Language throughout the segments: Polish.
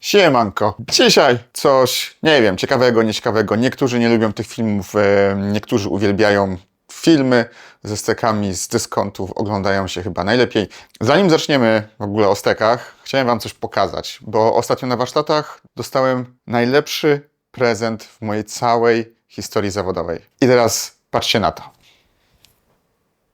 Siemanko. Dzisiaj coś, nie wiem, ciekawego, nieciekawego. Niektórzy nie lubią tych filmów, e, niektórzy uwielbiają filmy ze stekami z dyskontów, oglądają się chyba najlepiej. Zanim zaczniemy w ogóle o stekach, chciałem Wam coś pokazać, bo ostatnio na warsztatach dostałem najlepszy prezent w mojej całej historii zawodowej. I teraz patrzcie na to.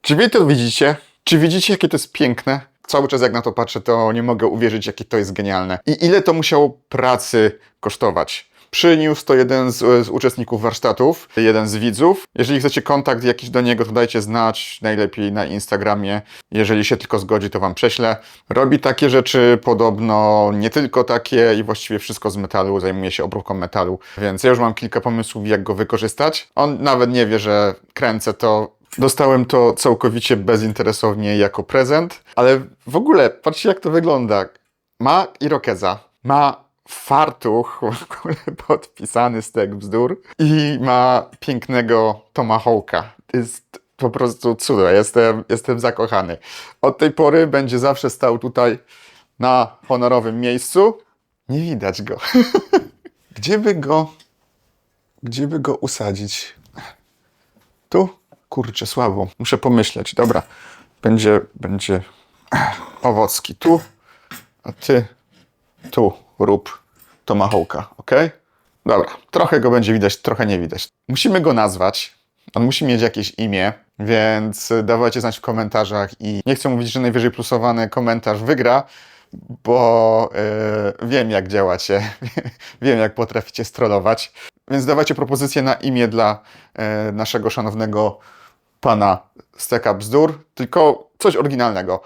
Czy wy to widzicie? Czy widzicie, jakie to jest piękne? Cały czas jak na to patrzę, to nie mogę uwierzyć, jakie to jest genialne. I ile to musiało pracy kosztować. Przyniósł to jeden z, z uczestników warsztatów, jeden z widzów. Jeżeli chcecie kontakt jakiś do niego, to dajcie znać, najlepiej na Instagramie. Jeżeli się tylko zgodzi, to wam prześlę. Robi takie rzeczy, podobno nie tylko takie i właściwie wszystko z metalu, zajmuje się obróbką metalu, więc ja już mam kilka pomysłów, jak go wykorzystać. On nawet nie wie, że kręcę to Dostałem to całkowicie bezinteresownie jako prezent, ale w ogóle patrzcie jak to wygląda. Ma irokeza, ma fartuch w ogóle podpisany z tek bzdur i ma pięknego tomahawka. To jest po prostu cudo, jestem, jestem zakochany. Od tej pory będzie zawsze stał tutaj na honorowym miejscu. Nie widać go. Gdzie by go, gdzie by go usadzić? Tu? Kurczę, słabo. Muszę pomyśleć. Dobra. Będzie, będzie owocki tu, a ty tu rób tomahawka, ok? Dobra. Trochę go będzie widać, trochę nie widać. Musimy go nazwać. On musi mieć jakieś imię, więc dawajcie znać w komentarzach i nie chcę mówić, że najwyżej plusowany komentarz wygra, bo yy, wiem jak działacie, wiem jak potraficie strollować. Więc dawajcie propozycje na imię dla e, naszego szanownego pana Steka Bzdur, tylko coś oryginalnego.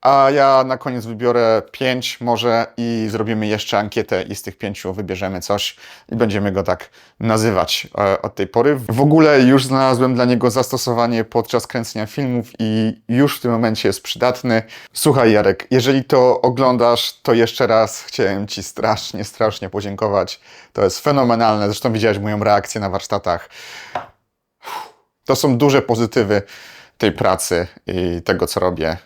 A ja na koniec wybiorę pięć może i zrobimy jeszcze ankietę i z tych pięciu wybierzemy coś i będziemy go tak nazywać e, od tej pory. W ogóle już znalazłem dla niego zastosowanie podczas kręcenia filmów i już w tym momencie jest przydatny. Słuchaj Jarek, jeżeli to oglądasz, to jeszcze raz chciałem Ci strasznie, strasznie podziękować. To jest fenomenalne. Zresztą widziałeś moją reakcję na warsztatach. To są duże pozytywy tej pracy i tego, co robię.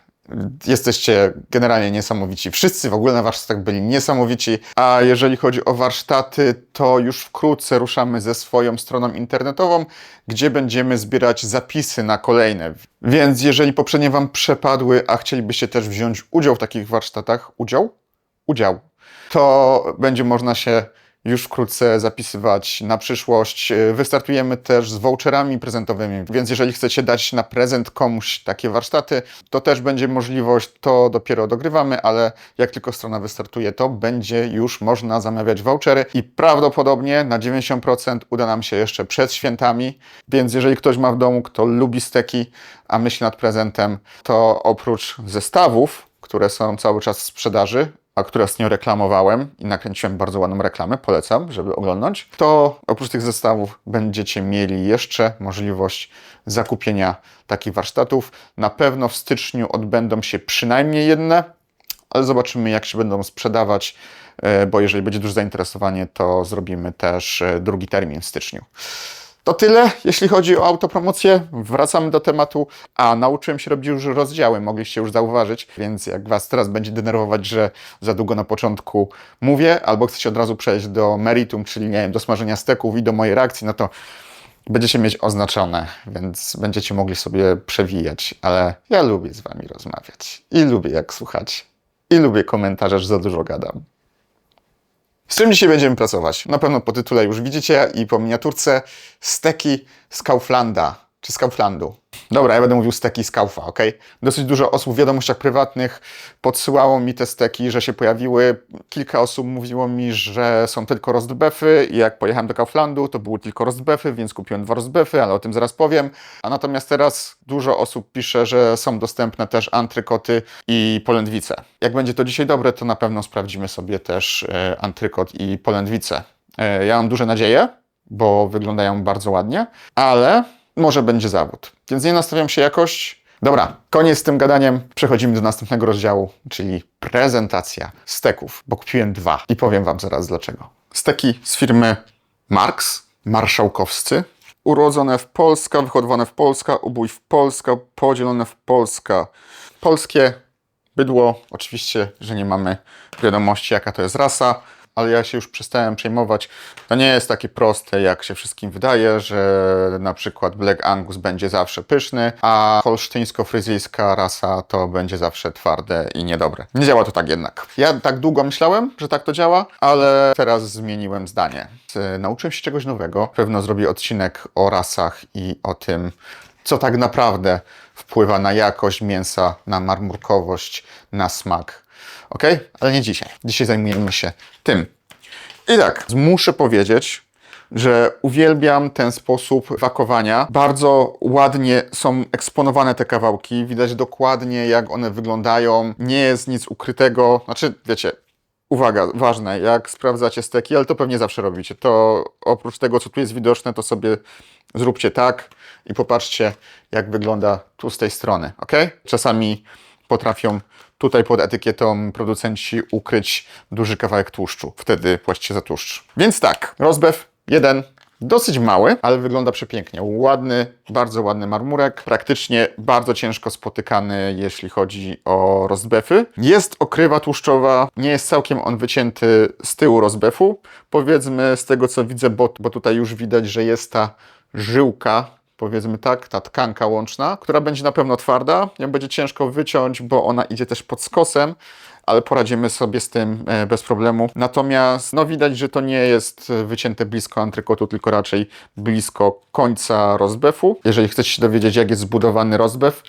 Jesteście generalnie niesamowici. Wszyscy w ogóle na warsztatach byli niesamowici. A jeżeli chodzi o warsztaty, to już wkrótce ruszamy ze swoją stroną internetową, gdzie będziemy zbierać zapisy na kolejne. Więc jeżeli poprzednie Wam przepadły, a chcielibyście też wziąć udział w takich warsztatach, udział? Udział. To będzie można się już wkrótce zapisywać na przyszłość. Wystartujemy też z voucherami prezentowymi, więc jeżeli chcecie dać na prezent komuś takie warsztaty, to też będzie możliwość, to dopiero dogrywamy, ale jak tylko strona wystartuje, to będzie już można zamawiać vouchery i prawdopodobnie na 90% uda nam się jeszcze przed świętami, więc jeżeli ktoś ma w domu, kto lubi steki, a myśli nad prezentem, to oprócz zestawów, które są cały czas w sprzedaży, a które nią reklamowałem i nakręciłem bardzo ładną reklamę, polecam, żeby oglądać, to oprócz tych zestawów będziecie mieli jeszcze możliwość zakupienia takich warsztatów. Na pewno w styczniu odbędą się przynajmniej jedne, ale zobaczymy jak się będą sprzedawać, e, bo jeżeli będzie duże zainteresowanie, to zrobimy też e, drugi termin w styczniu. To tyle, jeśli chodzi o autopromocję. Wracamy do tematu. A nauczyłem się robić już rozdziały, mogliście już zauważyć, więc jak Was teraz będzie denerwować, że za długo na początku mówię, albo chcecie od razu przejść do meritum, czyli nie wiem, do smażenia steków i do mojej reakcji, no to będziecie mieć oznaczone, więc będziecie mogli sobie przewijać, ale ja lubię z Wami rozmawiać i lubię jak słuchać i lubię komentarze, że za dużo gadam. Z czym dzisiaj będziemy pracować? Na pewno po tytule już widzicie i po miniaturce steki z Kauflanda, czy z Kauflandu. Dobra, ja będę mówił steki z Kaufa, ok? Dosyć dużo osób w wiadomościach prywatnych podsyłało mi te steki, że się pojawiły. Kilka osób mówiło mi, że są tylko rostbefy i jak pojechałem do Kauflandu, to były tylko rostbefy, więc kupiłem dwa rostbefy, ale o tym zaraz powiem. A natomiast teraz dużo osób pisze, że są dostępne też antrykoty i polędwice. Jak będzie to dzisiaj dobre, to na pewno sprawdzimy sobie też e, antrykot i polędwice. E, ja mam duże nadzieje, bo wyglądają bardzo ładnie, ale może będzie zawód. Więc nie nastawiam się jakoś. Dobra, koniec z tym gadaniem. Przechodzimy do następnego rozdziału, czyli prezentacja steków, bo kupiłem dwa i powiem Wam zaraz dlaczego. Steki z firmy Marks, marszałkowscy. Urodzone w Polska, wyhodowane w Polska, ubój w Polska, podzielone w Polska. Polskie bydło. Oczywiście, że nie mamy wiadomości, jaka to jest rasa, ale ja się już przestałem przejmować. To nie jest takie proste, jak się wszystkim wydaje, że na przykład Black Angus będzie zawsze pyszny, a holsztyńsko-fryzyjska rasa to będzie zawsze twarde i niedobre. Nie działa to tak jednak. Ja tak długo myślałem, że tak to działa, ale teraz zmieniłem zdanie. Nauczyłem się czegoś nowego. Pewno zrobię odcinek o rasach i o tym, co tak naprawdę wpływa na jakość mięsa, na marmurkowość, na smak. Ok? Ale nie dzisiaj. Dzisiaj zajmujemy się tym. I tak, muszę powiedzieć, że uwielbiam ten sposób wakowania. Bardzo ładnie są eksponowane te kawałki. Widać dokładnie, jak one wyglądają. Nie jest nic ukrytego. Znaczy, wiecie, uwaga, ważne, jak sprawdzacie steki, ale to pewnie zawsze robicie, to oprócz tego, co tu jest widoczne, to sobie zróbcie tak i popatrzcie, jak wygląda tu z tej strony, ok? Czasami potrafią tutaj pod etykietą producenci ukryć duży kawałek tłuszczu. Wtedy płacicie za tłuszcz. Więc tak, rozbew jeden, dosyć mały, ale wygląda przepięknie. Ładny, bardzo ładny marmurek. Praktycznie bardzo ciężko spotykany, jeśli chodzi o rozbefy. Jest okrywa tłuszczowa, nie jest całkiem on wycięty z tyłu rozbefu. Powiedzmy z tego co widzę, bo, bo tutaj już widać, że jest ta żyłka powiedzmy tak, ta tkanka łączna, która będzie na pewno twarda, ją będzie ciężko wyciąć, bo ona idzie też pod skosem, ale poradzimy sobie z tym e, bez problemu. Natomiast no widać, że to nie jest wycięte blisko antrykotu, tylko raczej blisko końca rozbefu. Jeżeli chcecie się dowiedzieć, jak jest zbudowany rozbew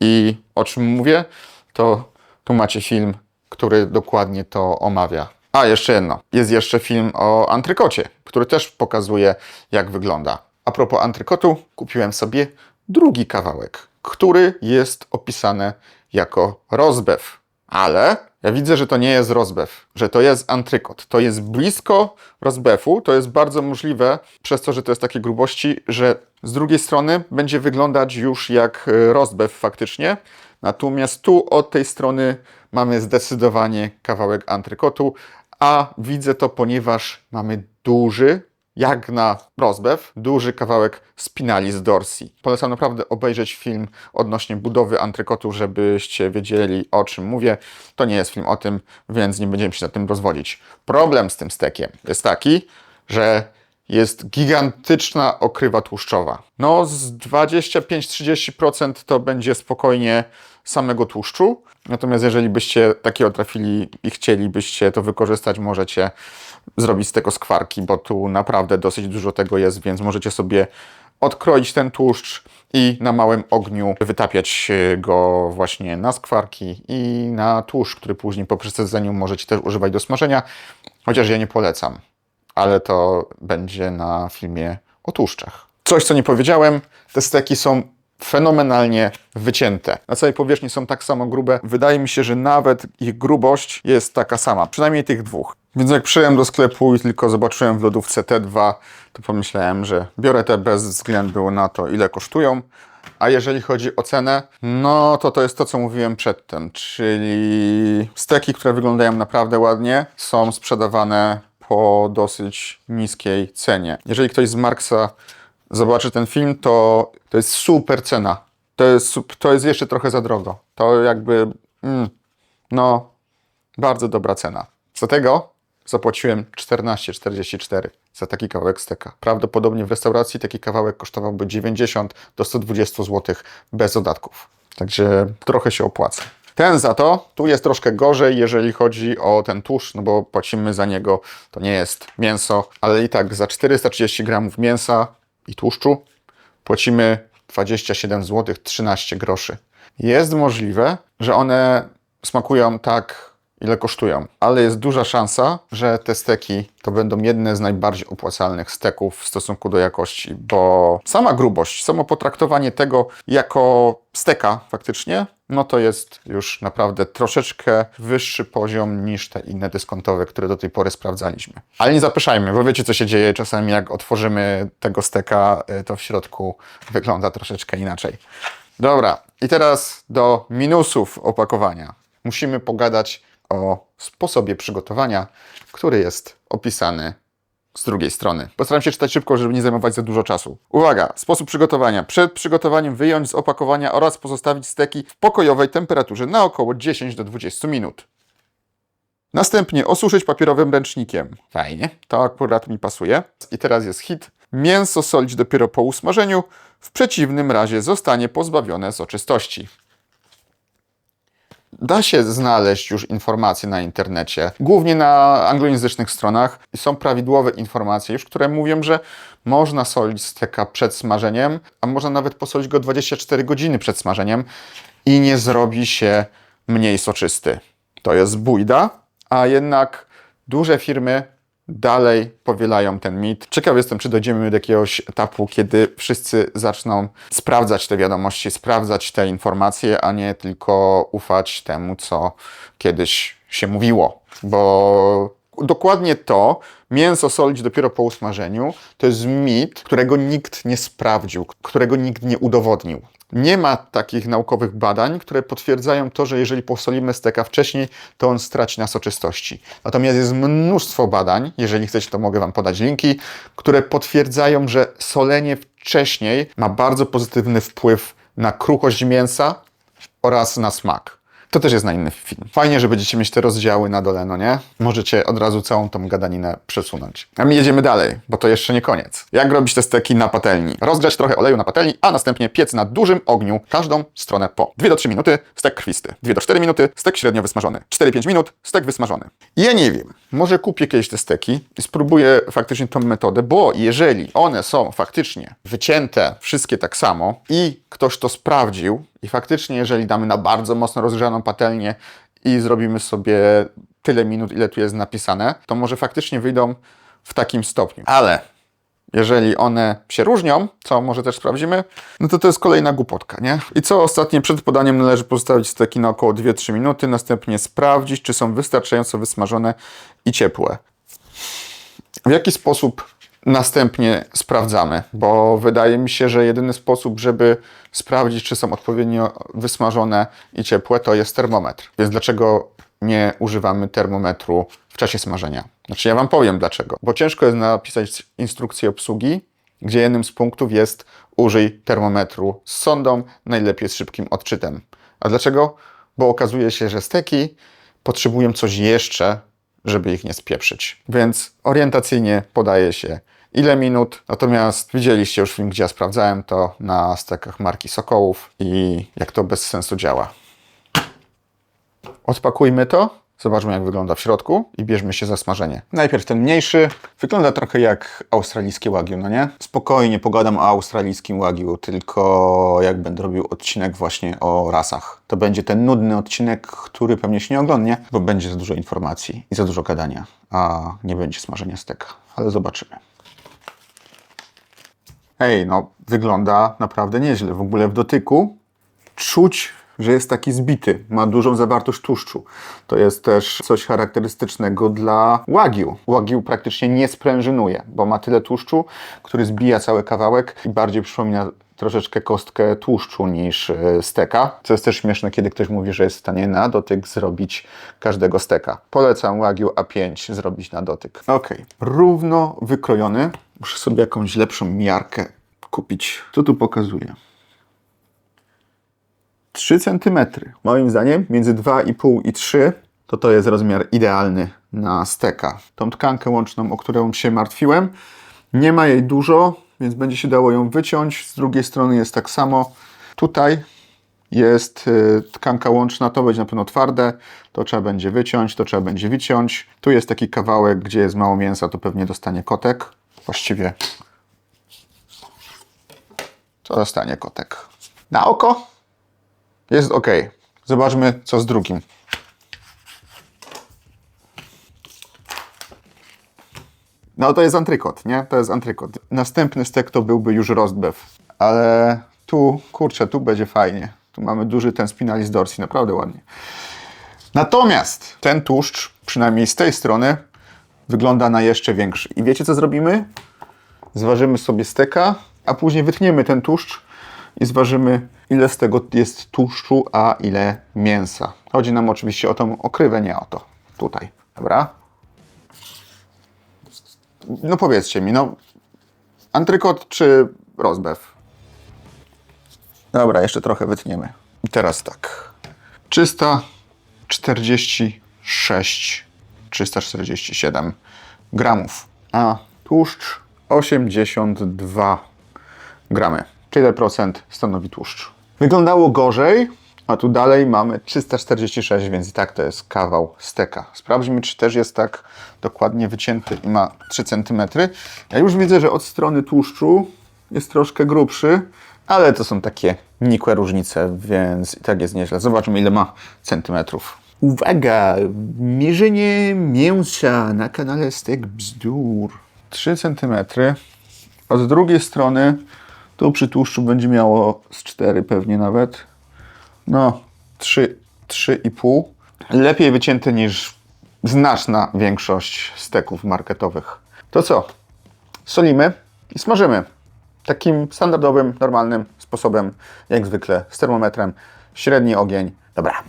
i o czym mówię, to tu macie film, który dokładnie to omawia. A, jeszcze jedno. Jest jeszcze film o antrykocie, który też pokazuje, jak wygląda. A propos antrykotu, kupiłem sobie drugi kawałek, który jest opisany jako rozbew. Ale ja widzę, że to nie jest rozbew, że to jest antrykot. To jest blisko rozbefu, to jest bardzo możliwe, przez to, że to jest takie grubości, że z drugiej strony będzie wyglądać już jak e, rozbew faktycznie. Natomiast tu od tej strony mamy zdecydowanie kawałek antrykotu, a widzę to, ponieważ mamy duży, jak na rozbew, duży kawałek spinali z dorsji. Polecam naprawdę obejrzeć film odnośnie budowy antrykotu, żebyście wiedzieli o czym mówię. To nie jest film o tym, więc nie będziemy się na tym rozwodzić. Problem z tym stekiem jest taki, że jest gigantyczna okrywa tłuszczowa. No z 25-30% to będzie spokojnie samego tłuszczu. Natomiast jeżeli byście takiego trafili i chcielibyście to wykorzystać, możecie zrobić z tego skwarki, bo tu naprawdę dosyć dużo tego jest, więc możecie sobie odkroić ten tłuszcz i na małym ogniu wytapiać go właśnie na skwarki i na tłuszcz, który później po przesadzeniu możecie też używać do smażenia, chociaż ja nie polecam, ale to będzie na filmie o tłuszczach. Coś, co nie powiedziałem, te steki są fenomenalnie wycięte. Na całej powierzchni są tak samo grube. Wydaje mi się, że nawet ich grubość jest taka sama, przynajmniej tych dwóch. Więc jak przyjąłem do sklepu i tylko zobaczyłem w lodówce T2, to pomyślałem, że biorę te bez względu na to, ile kosztują. A jeżeli chodzi o cenę, no to to jest to, co mówiłem przedtem, czyli steki, które wyglądają naprawdę ładnie, są sprzedawane po dosyć niskiej cenie. Jeżeli ktoś z Marksa zobaczy ten film, to to jest super cena. To jest, to jest jeszcze trochę za drogo. To jakby, mm, no, bardzo dobra cena. Za tego zapłaciłem 14,44 za taki kawałek steka. Prawdopodobnie w restauracji taki kawałek kosztowałby 90 do 120 zł bez dodatków. Także trochę się opłaca. Ten za to, tu jest troszkę gorzej, jeżeli chodzi o ten tłuszcz, no bo płacimy za niego, to nie jest mięso, ale i tak za 430 gramów mięsa i tłuszczu płacimy 27 zł 13 groszy. Jest możliwe, że one smakują tak, ile kosztują, ale jest duża szansa, że te steki to będą jedne z najbardziej opłacalnych steków w stosunku do jakości, bo sama grubość, samo potraktowanie tego jako steka faktycznie, no to jest już naprawdę troszeczkę wyższy poziom niż te inne dyskontowe, które do tej pory sprawdzaliśmy. Ale nie zapyszajmy, bo wiecie co się dzieje czasami jak otworzymy tego steka, y, to w środku wygląda troszeczkę inaczej. Dobra, i teraz do minusów opakowania. Musimy pogadać o sposobie przygotowania, który jest opisany z drugiej strony. Postaram się czytać szybko, żeby nie zajmować za dużo czasu. Uwaga! Sposób przygotowania. Przed przygotowaniem wyjąć z opakowania oraz pozostawić steki w pokojowej temperaturze na około 10 do 20 minut. Następnie osuszyć papierowym ręcznikiem. Fajnie. To akurat mi pasuje. I teraz jest hit. Mięso solić dopiero po usmażeniu. W przeciwnym razie zostanie pozbawione soczystości. Da się znaleźć już informacje na internecie, głównie na anglojęzycznych stronach. Są prawidłowe informacje już, które mówią, że można solić steka przed smażeniem, a można nawet posolić go 24 godziny przed smażeniem i nie zrobi się mniej soczysty. To jest bójda, a jednak duże firmy dalej powielają ten mit. Ciekaw jestem, czy dojdziemy do jakiegoś etapu, kiedy wszyscy zaczną sprawdzać te wiadomości, sprawdzać te informacje, a nie tylko ufać temu, co kiedyś się mówiło. Bo dokładnie to, mięso solić dopiero po usmażeniu, to jest mit, którego nikt nie sprawdził, którego nikt nie udowodnił. Nie ma takich naukowych badań, które potwierdzają to, że jeżeli posolimy steka wcześniej, to on straci na soczystości. Natomiast jest mnóstwo badań, jeżeli chcecie, to mogę Wam podać linki, które potwierdzają, że solenie wcześniej ma bardzo pozytywny wpływ na kruchość mięsa oraz na smak. To też jest na inny film. Fajnie, że będziecie mieć te rozdziały na dole, no nie? Możecie od razu całą tą gadaninę przesunąć. A my jedziemy dalej, bo to jeszcze nie koniec. Jak robić te steki na patelni? Rozgrzać trochę oleju na patelni, a następnie piec na dużym ogniu każdą stronę po 2 do 3 minuty stek krwisty, 2 do 4 minuty stek średnio wysmażony, 4-5 minut stek wysmażony. Ja nie wiem, może kupię kiedyś te steki i spróbuję faktycznie tą metodę, bo jeżeli one są faktycznie wycięte wszystkie tak samo i ktoś to sprawdził i faktycznie jeżeli damy na bardzo mocno rozgrzaną patelnię i zrobimy sobie tyle minut, ile tu jest napisane, to może faktycznie wyjdą w takim stopniu. Ale jeżeli one się różnią, co może też sprawdzimy, no to to jest kolejna głupotka, nie? I co ostatnie, przed podaniem należy pozostawić steki na około 2-3 minuty, następnie sprawdzić, czy są wystarczająco wysmażone i ciepłe. W jaki sposób następnie sprawdzamy? Bo wydaje mi się, że jedyny sposób, żeby sprawdzić, czy są odpowiednio wysmażone i ciepłe, to jest termometr. Więc dlaczego nie używamy termometru w czasie smażenia? Znaczy, ja Wam powiem dlaczego. Bo ciężko jest napisać instrukcję obsługi, gdzie jednym z punktów jest użyj termometru z sondą, najlepiej z szybkim odczytem. A dlaczego? Bo okazuje się, że steki potrzebują coś jeszcze, żeby ich nie spieprzyć. Więc orientacyjnie podaje się ile minut, natomiast widzieliście już film, gdzie ja sprawdzałem to na stekach marki Sokołów i jak to bez sensu działa. Odpakujmy to, zobaczmy jak wygląda w środku i bierzmy się za smażenie. Najpierw ten mniejszy, wygląda trochę jak australijskie wagyu, no nie? Spokojnie pogadam o australijskim wagyu, tylko jak będę robił odcinek właśnie o rasach. To będzie ten nudny odcinek, który pewnie się nie oglądnie, bo będzie za dużo informacji i za dużo gadania, a nie będzie smażenia steka, ale zobaczymy. Ej, no wygląda naprawdę nieźle. W ogóle w dotyku czuć, że jest taki zbity. Ma dużą zawartość tłuszczu. To jest też coś charakterystycznego dla Wagyu. Wagyu praktycznie nie sprężynuje, bo ma tyle tłuszczu, który zbija cały kawałek i bardziej przypomina troszeczkę kostkę tłuszczu niż e, steka. Co jest też śmieszne, kiedy ktoś mówi, że jest w stanie na dotyk zrobić każdego steka. Polecam Wagyu A5 zrobić na dotyk. Ok, równo wykrojony. Muszę sobie jakąś lepszą miarkę kupić. Co tu pokazuje? 3 cm. Moim zdaniem między 2,5 i 3 to to jest rozmiar idealny na steka. Tą tkankę łączną, o którą się martwiłem, nie ma jej dużo, więc będzie się dało ją wyciąć. Z drugiej strony jest tak samo. Tutaj jest y, tkanka łączna, to będzie na pewno twarde, to trzeba będzie wyciąć, to trzeba będzie wyciąć. Tu jest taki kawałek, gdzie jest mało mięsa, to pewnie dostanie kotek. Właściwie to dostanie kotek. Na oko jest ok. Zobaczmy, co z drugim. No to jest antrykot, nie? To jest antrykot. Następny stek to byłby już beef. Ale tu, kurczę, tu będzie fajnie. Tu mamy duży ten spinalis dorsi, naprawdę ładnie. Natomiast ten tłuszcz, przynajmniej z tej strony, wygląda na jeszcze większy. I wiecie co zrobimy? Zważymy sobie steka, a później wytniemy ten tłuszcz i zważymy, ile z tego jest tłuszczu, a ile mięsa. Chodzi nam oczywiście o tą okrywę, nie o to. Tutaj, dobra? no powiedzcie mi, no antrykot czy rozbew? Dobra, jeszcze trochę wytniemy. I teraz tak. 346, 347 gramów, a tłuszcz 82 gramy. Tyle procent stanowi tłuszcz. Wyglądało gorzej, a tu dalej mamy 346, więc i tak to jest kawał steka. Sprawdźmy, czy też jest tak dokładnie wycięty i ma 3 cm. Ja już widzę, że od strony tłuszczu jest troszkę grubszy, ale to są takie nikłe różnice, więc i tak jest nieźle. Zobaczmy, ile ma centymetrów. Uwaga! Mierzenie mięsa na kanale Stek Bzdur. 3 cm. A z drugiej strony tu przy tłuszczu będzie miało z 4 pewnie nawet. No, 3, 3,5. Lepiej wycięte niż znaczna większość steków marketowych. To co? Solimy i smażymy. Takim standardowym, normalnym sposobem, jak zwykle, z termometrem. Średni ogień. Dobra.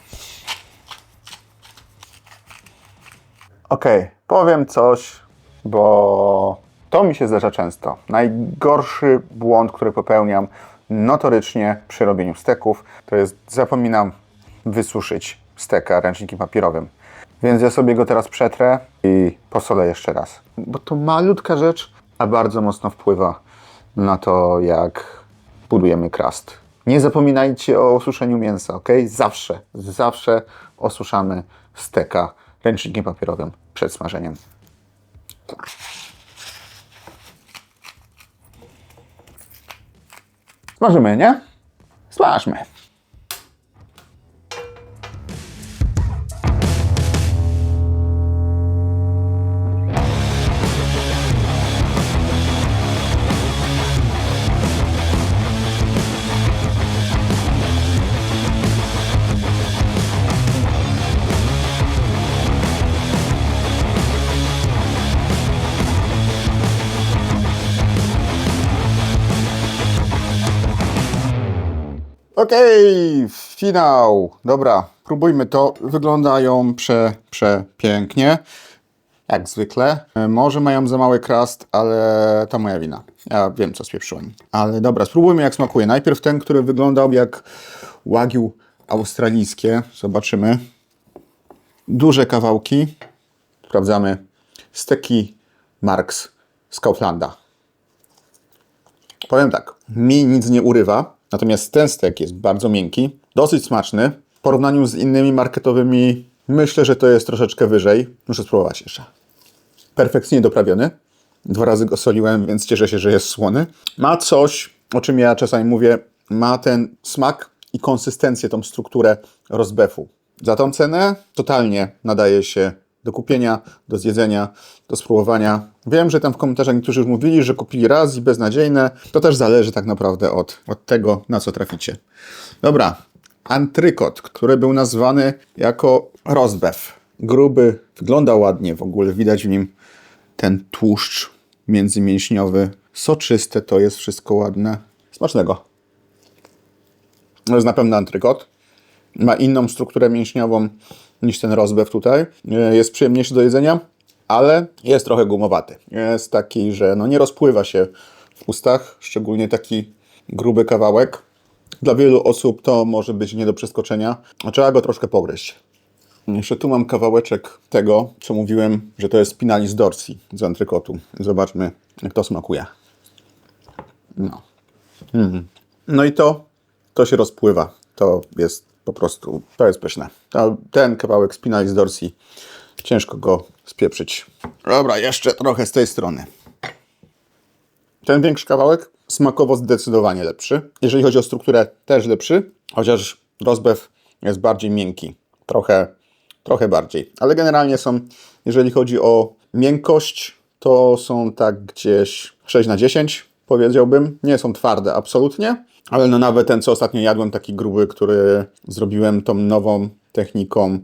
Okej, powiem coś, bo to mi się zdarza często. Najgorszy błąd, który popełniam notorycznie przy robieniu steków, to jest zapominam wysuszyć steka ręcznikiem papierowym. Więc ja sobie go teraz przetrę i posolę jeszcze raz. Bo to malutka rzecz, a bardzo mocno wpływa na to, jak budujemy krast. Nie zapominajcie o osuszeniu mięsa, ok? Zawsze, zawsze osuszamy steka ręcznikiem papierowym przed smażeniem. Smażymy, nie? Smażmy. Okej, finał. Dobra, próbujmy to. Wyglądają prze, przepięknie. Jak zwykle. E, Może mają za mały krast, ale to moja wina. Ja wiem, co spieprzyłem. Ale dobra, spróbujmy jak smakuje. Najpierw ten, który wyglądał jak łagił australijskie. Zobaczymy. Duże kawałki. Sprawdzamy. Steki Marks z Kauflanda. Powiem tak, mi nic nie urywa, natomiast ten stek jest bardzo miękki, dosyć smaczny. W porównaniu z innymi marketowymi myślę, że to jest troszeczkę wyżej. Muszę spróbować jeszcze. Perfekcyjnie doprawiony. Dwa razy go soliłem, więc cieszę się, że jest słony. Ma coś, o czym ja czasami mówię, ma ten smak i konsystencję, tą strukturę rozbefu. Za tą cenę totalnie nadaje się do kupienia, do zjedzenia, do spróbowania. Wiem, że tam w komentarzach niektórzy już mówili, że kupili raz i beznadziejne. To też zależy tak naprawdę od, od tego, na co traficie. Dobra, antrykot, który był nazwany jako rozbew. Gruby, wygląda ładnie w ogóle, widać w nim ten tłuszcz międzymięśniowy. Soczyste to jest wszystko ładne. Smacznego. To jest na pewno antrykot. Ma inną strukturę mięśniową niż ten rozbew tutaj. E, Jest przyjemniejszy do jedzenia, ale jest trochę gumowaty. Jest taki, że no nie rozpływa się w ustach, szczególnie taki gruby kawałek. Dla wielu osób to może być nie do przeskoczenia, trzeba go troszkę pogryźć. Jeszcze tu mam kawałeczek tego, co mówiłem, że to jest spinalis dorsi z antrykotu. Zobaczmy, jak to smakuje. No. Mm. No i to, to się rozpływa. To jest po prostu, to jest pyszne. Ten kawałek spinalis dorsi, ciężko go spieprzyć. Dobra, jeszcze trochę z tej strony. Ten większy kawałek smakowo zdecydowanie lepszy. Jeżeli chodzi o strukturę, też lepszy, chociaż rozbew jest bardziej miękki. Trochę, trochę bardziej. Ale generalnie są, jeżeli chodzi o miękkość, to są tak gdzieś 6 na 10, powiedziałbym. Nie są twarde absolutnie, ale no nawet ten, co ostatnio jadłem, taki gruby, który zrobiłem tą nową techniką,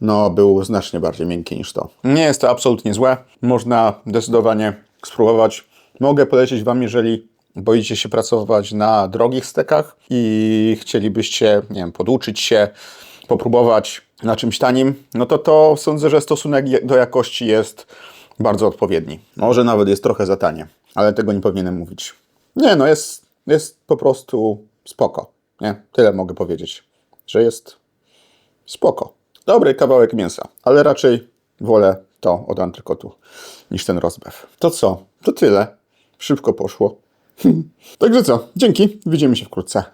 no był znacznie bardziej miękki niż to. Nie jest to absolutnie złe. Można zdecydowanie spróbować. Mogę polecić Wam, jeżeli boicie się pracować na drogich stekach i chcielibyście, nie wiem, poduczyć się, popróbować na czymś tanim, no to to sądzę, że stosunek do jakości jest bardzo odpowiedni. Może nawet jest trochę za tanie, ale tego nie powinienem mówić. Nie, no jest, jest po prostu spoko. Nie, tyle mogę powiedzieć, że jest spoko. Dobry kawałek mięsa, ale raczej wolę to od antrykotu niż ten rozbew. To co? To tyle. Szybko poszło. Także co? Dzięki. Widzimy się wkrótce.